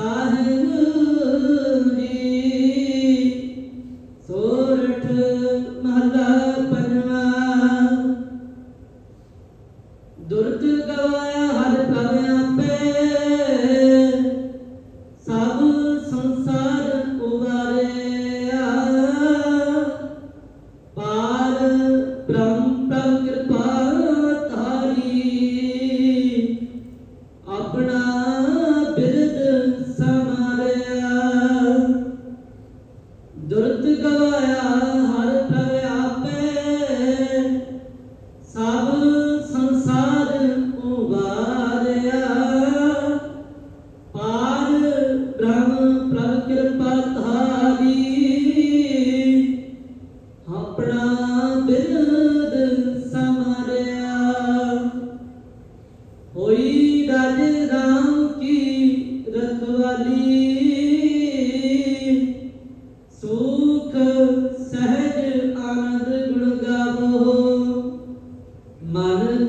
아 ਦੁਰਤ ਗਵਾਇਆ ਹਰ ਪ੍ਰਭ ਆਪੇ। ਸਭ ਸੰਸਾਰ ਉਵਾਰਿਆ ਪਾਰ ਬ੍ਰਹਮ ਪ੍ਰਭ ਕਿਰਪਾ ਧਾਰੀ। ਆਪਣਾ ਬਿਰਦ ਸਮਰਿਆ ਹੋਈ ਰਾਜ ਰਾਮ ਕੀ ਰਤਵਾਲੀ